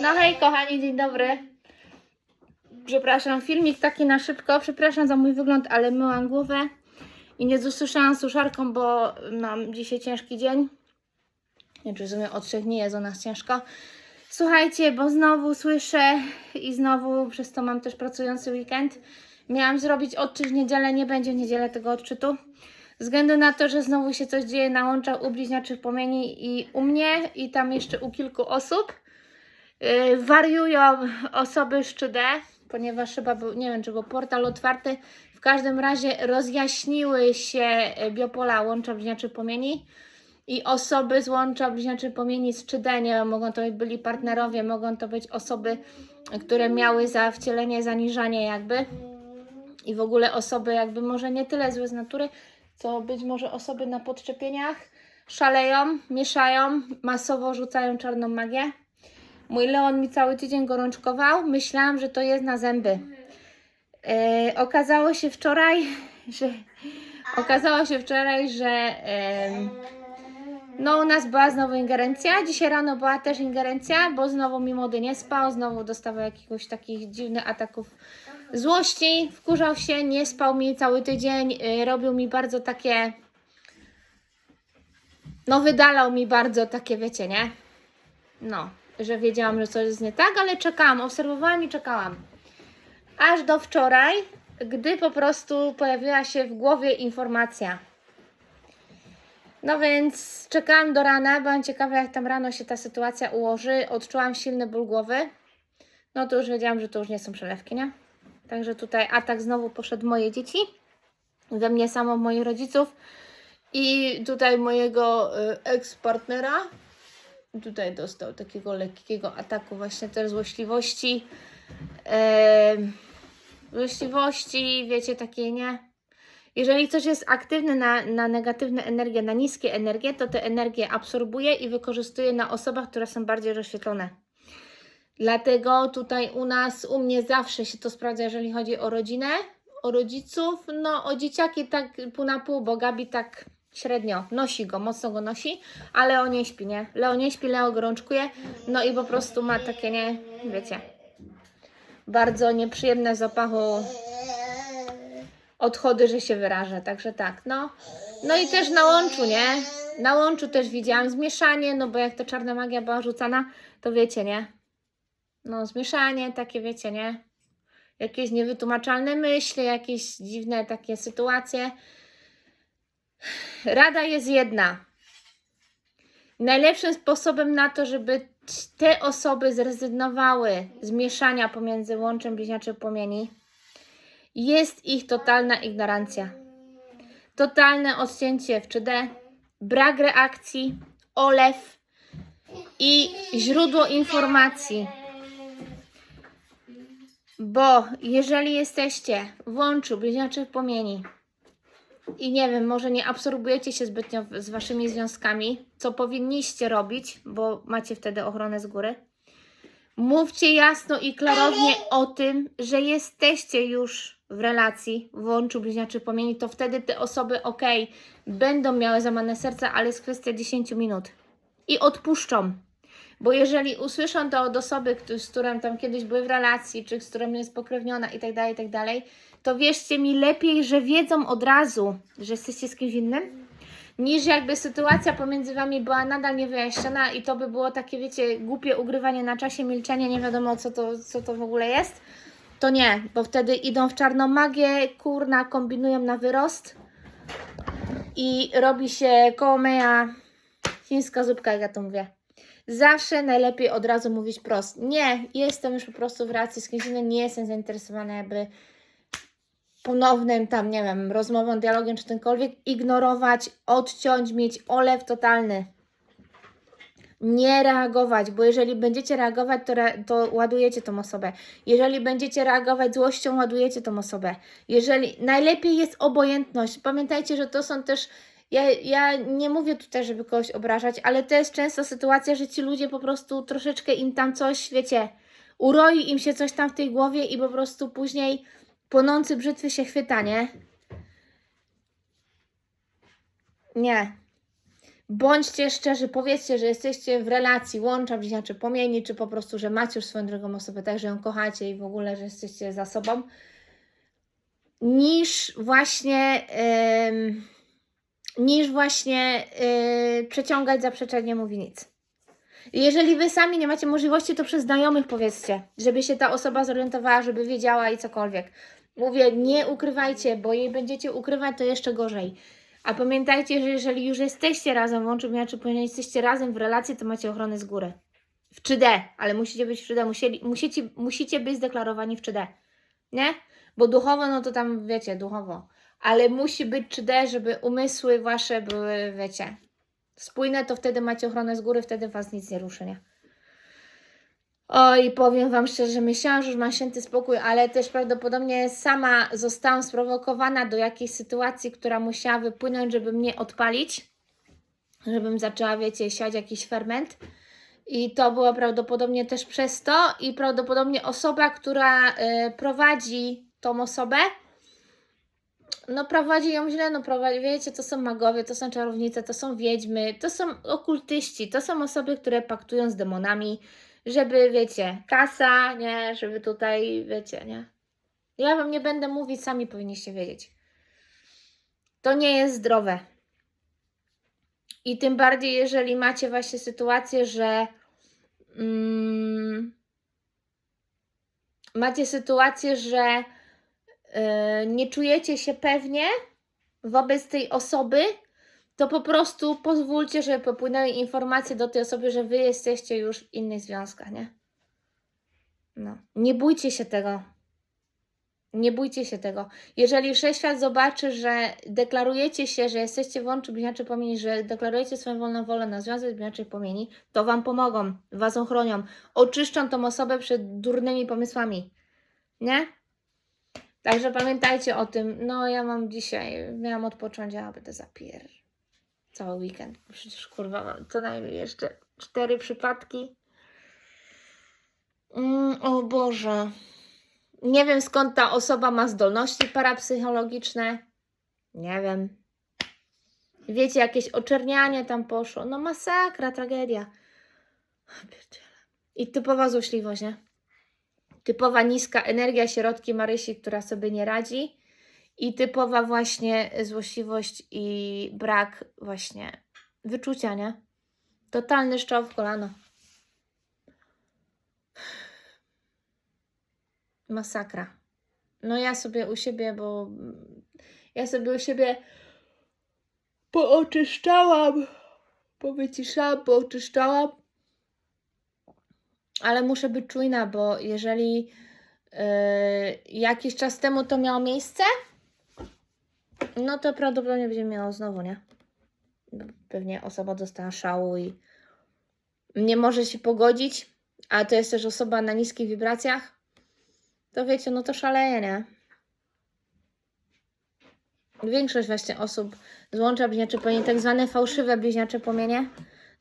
No hej kochani, dzień dobry. Przepraszam, filmik taki na szybko. Przepraszam za mój wygląd, ale myłam głowę i nie dosłyszałam suszarką, bo mam dzisiaj ciężki dzień. Nie czy od trzech dni jest u nas ciężko. Słuchajcie, bo znowu słyszę i znowu przez to mam też pracujący weekend. Miałam zrobić odczyt w niedzielę, nie będzie w niedzielę tego odczytu. Względu na to, że znowu się coś dzieje na łączach u bliźniaczych płomieni i u mnie i tam jeszcze u kilku osób. Yy, wariują osoby 3D, ponieważ chyba był, nie wiem, czy był portal otwarty. W każdym razie rozjaśniły się y, biopola łącza bliźniaczych płomieni i osoby z łącza bliźniaczych płomieni z 3D, nie wiem, mogą to być byli partnerowie, mogą to być osoby, które miały za wcielenie, zaniżanie jakby i w ogóle osoby jakby może nie tyle złe z natury, co być może osoby na podczepieniach szaleją, mieszają, masowo rzucają czarną magię. Mój Leon mi cały tydzień gorączkował. Myślałam, że to jest na zęby. E, okazało się wczoraj, że okazało się wczoraj, że em, no u nas była znowu ingerencja. Dzisiaj rano była też ingerencja, bo znowu mi młody nie spał, znowu dostawał jakiegoś takich dziwnych ataków złości, wkurzał się, nie spał mi cały tydzień, y, robił mi bardzo takie no wydalał mi bardzo takie, wiecie, nie? No, że wiedziałam, że coś jest nie tak, ale czekałam, obserwowałam i czekałam. Aż do wczoraj, gdy po prostu pojawiła się w głowie informacja. No więc czekałam do rana, byłam ciekawa, jak tam rano się ta sytuacja ułoży. Odczułam silny ból głowy. No to już wiedziałam, że to już nie są przelewki, nie? Także tutaj atak znowu poszedł moje dzieci, we mnie samo, moich rodziców i tutaj mojego y, ex-partnera. Tutaj dostał takiego lekkiego ataku właśnie też złośliwości. Złośliwości, wiecie, takiej nie. Jeżeli coś jest aktywne na, na negatywne energie, na niskie energie, to te energie absorbuje i wykorzystuje na osobach, które są bardziej rozświetlone. Dlatego tutaj u nas, u mnie zawsze się to sprawdza, jeżeli chodzi o rodzinę, o rodziców, no o dzieciaki tak pół na pół, bo Gabi tak średnio nosi go, mocno go nosi, a Leo nie śpi, nie? Leo nie śpi, Leo gorączkuje, no i po prostu ma takie, nie, wiecie, bardzo nieprzyjemne zapachu odchody, że się wyrażę, także tak, no. No i też na łączu, nie? Na łączu też widziałam zmieszanie, no bo jak ta czarna magia była rzucana, to wiecie, nie? No zmieszanie, takie wiecie, nie? Jakieś niewytłumaczalne myśli, jakieś dziwne takie sytuacje. Rada jest jedna. Najlepszym sposobem na to, żeby te osoby zrezygnowały z mieszania pomiędzy łączem bliźniaczych płomieni, jest ich totalna ignorancja. Totalne odcięcie w 3D, brak reakcji, olew i źródło informacji. Bo jeżeli jesteście w łączu bliźniaczych płomieni i nie wiem, może nie absorbujecie się zbytnio z waszymi związkami, co powinniście robić, bo macie wtedy ochronę z góry, mówcie jasno i klarownie o tym, że jesteście już w relacji, w łączu bliźniaczych płomieni, to wtedy te osoby, ok, będą miały zamane serca, ale jest kwestia 10 minut. I odpuszczą. Bo jeżeli usłyszą to od osoby, z którą tam kiedyś były w relacji, czy z którą jest pokrewniona i tak dalej, i tak dalej, to wierzcie mi lepiej, że wiedzą od razu, że jesteście z kimś innym, niż jakby sytuacja pomiędzy wami była nadal niewyjaśniona i to by było takie, wiecie, głupie ugrywanie na czasie, milczenie, nie wiadomo co to, co to w ogóle jest. To nie, bo wtedy idą w czarną magię, kurna, kombinują na wyrost i robi się koło meja chińska zupka, jak ja to mówię. Zawsze najlepiej od razu mówić prost. Nie, jestem już po prostu w relacji z kimś innym, nie jestem zainteresowana jakby ponownym tam, nie wiem, rozmową, dialogiem czy czymkolwiek, ignorować, odciąć, mieć olew totalny. Nie reagować, bo jeżeli będziecie reagować, to, re, to ładujecie tą osobę. Jeżeli będziecie reagować złością, ładujecie tą osobę. Jeżeli najlepiej jest obojętność. Pamiętajcie, że to są też. Ja, ja nie mówię tutaj, żeby kogoś obrażać, ale to jest często sytuacja, że ci ludzie po prostu troszeczkę im tam coś, wiecie, uroi im się coś tam w tej głowie i po prostu później płonący brzytwy się chwyta, nie? Nie. Bądźcie szczerzy, powiedzcie, że jesteście w relacji łącza bliźniaczy płomieni, czy po prostu, że macie już swoją drugą osobę, tak, że ją kochacie i w ogóle, że jesteście za sobą, niż właśnie, em, niż właśnie yy, przeciągać zaprzeczenie mówi nic. Jeżeli wy sami nie macie możliwości, to przez znajomych powiedzcie, żeby się ta osoba zorientowała, żeby wiedziała i cokolwiek. Mówię, nie ukrywajcie, bo jej będziecie ukrywać, to jeszcze gorzej. A pamiętajcie, że jeżeli już jesteście razem, łączy mnie, czy powinien jesteście razem w relacji, to macie ochronę z góry. W 3D, ale musicie być w 3D, musieli, musicie, musicie być zdeklarowani w 3D. Nie? Bo duchowo, no to tam wiecie, duchowo. Ale musi być 3D, żeby umysły wasze były, wiecie, spójne, to wtedy macie ochronę z góry, wtedy was nic nie ruszy, nie? Oj, powiem Wam szczerze, myślałam, że już mam święty spokój, ale też prawdopodobnie sama zostałam sprowokowana do jakiejś sytuacji, która musiała wypłynąć, żeby mnie odpalić, żebym zaczęła, wiecie, siać jakiś ferment. I to było prawdopodobnie też przez to i prawdopodobnie osoba, która y, prowadzi tą osobę, no prowadzi ją źle, no prowadzi, wiecie, to są magowie, to są czarownice, to są wiedźmy, to są okultyści, to są osoby, które paktują z demonami, żeby, wiecie, kasa, nie, żeby tutaj, wiecie, nie. Ja wam nie będę mówić, sami powinniście wiedzieć. To nie jest zdrowe. I tym bardziej, jeżeli macie właśnie sytuację, że mm, macie sytuację, że nie czujecie się pewnie wobec tej osoby, to po prostu pozwólcie, żeby popłynęły informacje do tej osoby, że wy jesteście już w innych związkach, nie? No. Nie bójcie się tego. Nie bójcie się tego. Jeżeli wszechświat zobaczy, że deklarujecie się, że jesteście w łączu bliźniaczy płomieni, że deklarujecie swoją wolną wolę na związek bliźniaczych płomieni, to Wam pomogą, Was ochronią, oczyszczą tą osobę przed durnymi pomysłami. Nie? Także pamiętajcie o tym. No, ja mam dzisiaj, miałam odpocząć, a będę zapier cały weekend. Przecież kurwa mam co najmniej jeszcze cztery przypadki. Mm, o Boże. Nie wiem skąd ta osoba ma zdolności parapsychologiczne. Nie wiem. Wiecie, jakieś oczernianie tam poszło. No masakra, tragedia. I typowa złośliwość, nie? Typowa niska energia środki Marysi, która sobie nie radzi i typowa właśnie złośliwość i brak właśnie wyczucia, nie? Totalny szczał w kolano. Masakra. No ja sobie u siebie, bo ja sobie u siebie pooczyszczałam, powyciszałam, pooczyszczałam, ale muszę być czujna, bo jeżeli yy, jakiś czas temu to miało miejsce, no to prawdopodobnie będzie miało znowu, nie? Pewnie osoba dostała szału i nie może się pogodzić, a to jest też osoba na niskich wibracjach, to wiecie, no to szaleje, nie? Większość właśnie osób z łącza bliźniacze płomienie, tak zwane fałszywe bliźniacze płomienie,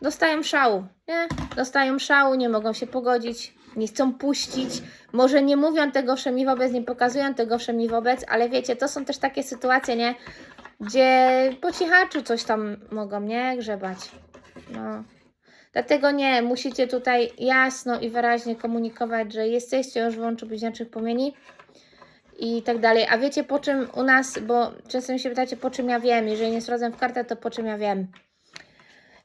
dostają szału, nie? Dostają szału, nie mogą się pogodzić, nie chcą puścić, może nie mówią tego wszemi wobec, nie pokazują tego wszemi wobec, ale wiecie, to są też takie sytuacje, nie? Gdzie po cichaczu coś tam mogą, nie? Grzebać. No. Dlatego nie, musicie tutaj jasno i wyraźnie komunikować, że jesteście już w łączu bliźniaczych płomieni i tak dalej. A wiecie po czym u nas, bo często mi się pytacie, po czym ja wiem, jeżeli nie sprawdzam w kartę, to po czym ja wiem.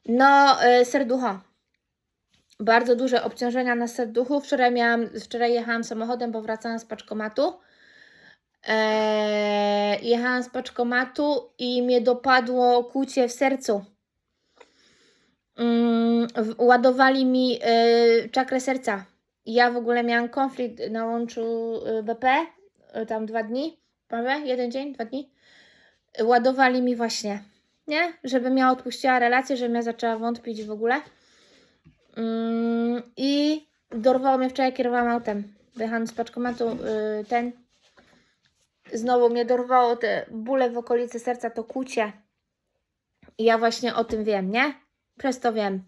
No, yy, serducho bardzo duże obciążenia na serduchu. Wczoraj, miałam, wczoraj jechałam samochodem, bo wracałam z paczkomatu. Eee, jechałam z paczkomatu i mnie dopadło kłucie w sercu. Mm, ładowali mi y, czakrę serca. Ja w ogóle miałam konflikt na łączu y, BP, tam dwa dni, prawie, jeden dzień, dwa dni. Ładowali mi właśnie, nie? Żebym ja odpuściła relację, żebym ja zaczęła wątpić w ogóle. Mm, I dorwało mnie wczoraj, kierowałam autem. Wyjechałam z paczkomatu yy, ten. Znowu mnie dorwało te bóle w okolicy serca, to kucie. I ja właśnie o tym wiem, nie? Przez to wiem.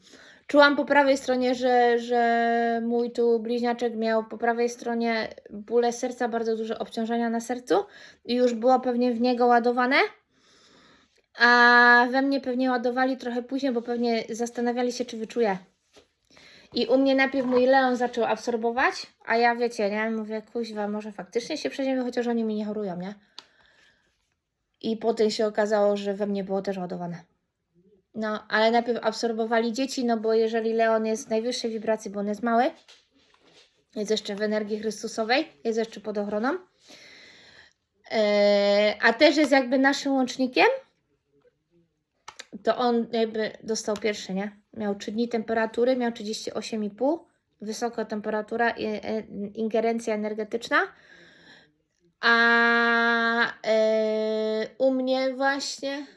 Czułam po prawej stronie, że, że mój tu bliźniaczek miał po prawej stronie bóle serca, bardzo duże obciążenia na sercu i już było pewnie w niego ładowane. A we mnie pewnie ładowali trochę później, bo pewnie zastanawiali się, czy wyczuję. I u mnie najpierw mój Leon zaczął absorbować, a ja wiecie, nie? Mówię, kuźwa, może faktycznie się przeziębię, chociaż oni mi nie chorują, nie? I potem się okazało, że we mnie było też ładowane. No, ale najpierw absorbowali dzieci, no bo jeżeli Leon jest w najwyższej wibracji, bo on jest mały, jest jeszcze w energii Chrystusowej, jest jeszcze pod ochroną, Eee, a też jest jakby naszym łącznikiem, to on jakby dostał pierwszy, nie? Miał 3 dni temperatury, miał 38,5, wysoka temperatura e, ingerencja energetyczna. A e, u mnie właśnie.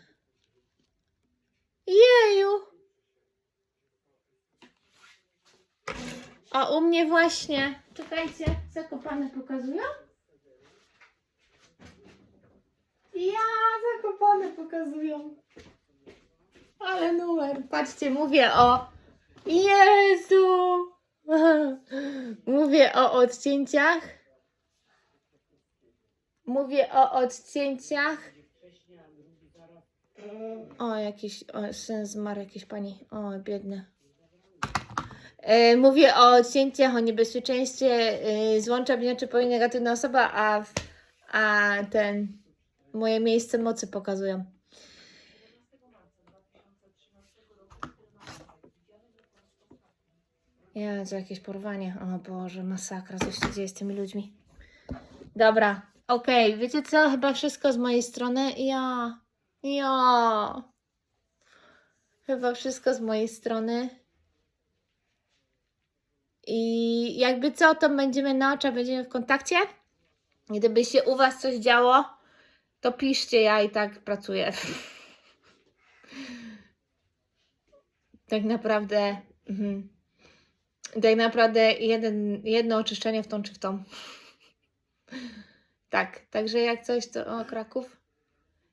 Jeju! A u mnie właśnie. Czekajcie, zakopane pokazują? Ja, zakopane pokazują. Ale numer. Patrzcie, mówię o. Jezu! Mówię o odcięciach. Mówię o odcięciach. O, jakiś o, syn zmarł, jakiejś pani. O, biedny. E, Mówię o odcięciach, o niebezpieczeństwie e, złącza bliźniaczy powinna negatywna osoba, a, a ten moje miejsce mocy pokazują. Jezu, jakieś porwanie. O Boże, masakra, co się dzieje z tymi ludźmi. Dobra, okej, wiecie co? Chyba wszystko z mojej strony. Ja, ja. Chyba wszystko z mojej strony. I jakby co, to będziemy na oczach, będziemy w kontakcie. Gdyby się u Was coś działo, to piszcie, ja i tak pracuję. tak naprawdę. Mhm. Tak naprawdę jeden, jedno oczyszczenie w tą czy w tą. tak, także jak coś to. O, Kraków.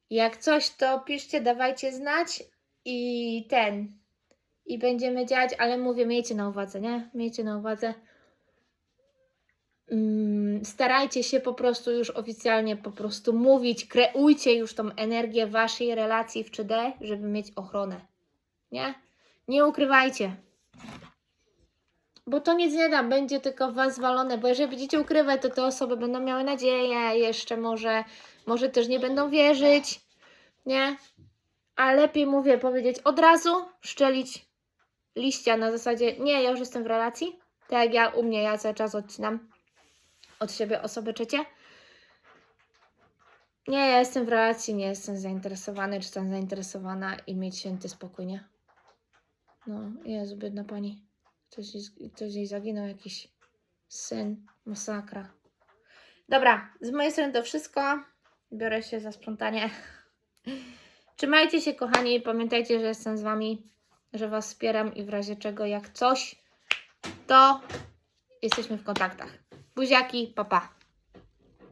Jak coś to piszcie, dawajcie znać i ten. I będziemy działać, ale mówię, miejcie na uwadze, nie? Miejcie na uwadze. Mm, starajcie się po prostu już oficjalnie po prostu mówić, kreujcie już tą energię waszej relacji w 3D, żeby mieć ochronę. Nie? Nie ukrywajcie. Bo to nic nie da, będzie tylko w was zwalone, bo jeżeli będziecie ukrywać, to te osoby będą miały nadzieję, jeszcze może, może też nie będą wierzyć, nie? A lepiej mówię powiedzieć od razu, szczelić liścia na zasadzie, nie, ja już jestem w relacji, tak jak ja u mnie, ja cały czas odcinam od siebie osoby trzecie. Nie, ja jestem w relacji, nie jestem zainteresowany, czy tam zainteresowana i mieć święty spokój, nie? No, Jezu, biedna pani. Ktoś, ktoś zaginął, jakiś syn, masakra. Dobra, z mojej strony to wszystko. Biorę się za sprzątanie. Trzymajcie się, kochani. Pamiętajcie, że jestem z Wami, że Was wspieram i w razie czego, jak coś, to jesteśmy w kontaktach. Buziaki, papa. Pa.